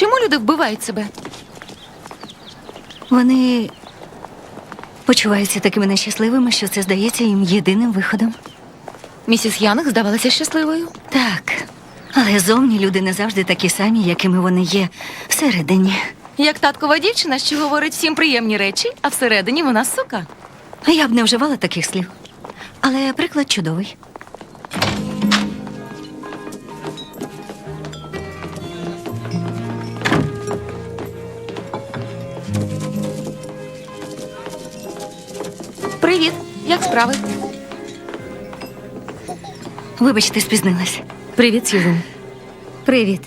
Чому люди вбивають себе? Вони почуваються такими нещасливими, що це здається їм єдиним виходом. Місіс Янг здавалася щасливою. Так, але зовні люди не завжди такі самі, якими вони є всередині. Як таткова дівчина, що говорить всім приємні речі, а всередині вона сука. Я б не вживала таких слів. Але приклад чудовий. Привіт, як справи? Вибачте, спізнилась. Привіт, Сьюзен. Привіт.